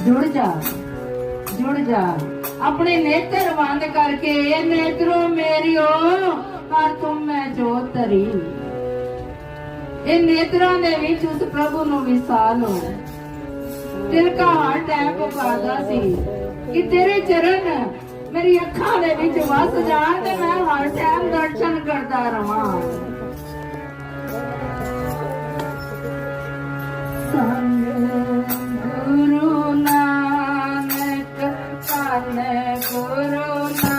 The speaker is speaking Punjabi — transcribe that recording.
ਜੁੜ ਜਾ ਜੁੜ ਜਾ। ਆਪਣੇ ਨੇਤਰ ਬੰਦ ਕਰਕੇ ਇਹ ਨੇਤਰੋ ਮੇਰਿਓ ਹਰ ਤੁਮ ਮੈਂ ਜੋਤ ਧਰੀ। ਇਹ ਨੇਤਰਾਂ ਦੇ ਵਿੱਚ ਉਸ ਪ੍ਰਭੂ ਨੂੰ ਵਿਸਾਲੋ ਤਿਲਕਾ ਹਰ ਟਾਈਮ ਪੁਕਾਰਦਾ ਸੀ ਕਿ ਤੇਰੇ ਚਰਨ ਮੇਰੀ ਅੱਖਾਂ ਦੇ ਵਿੱਚ ਵਸ ਜਾਣ ਤੇ ਮੈਂ ਹਰ ਟਾਈਮ ਦਰਸ਼ਨ ਕਰਦਾ ਰਵਾਂ। corona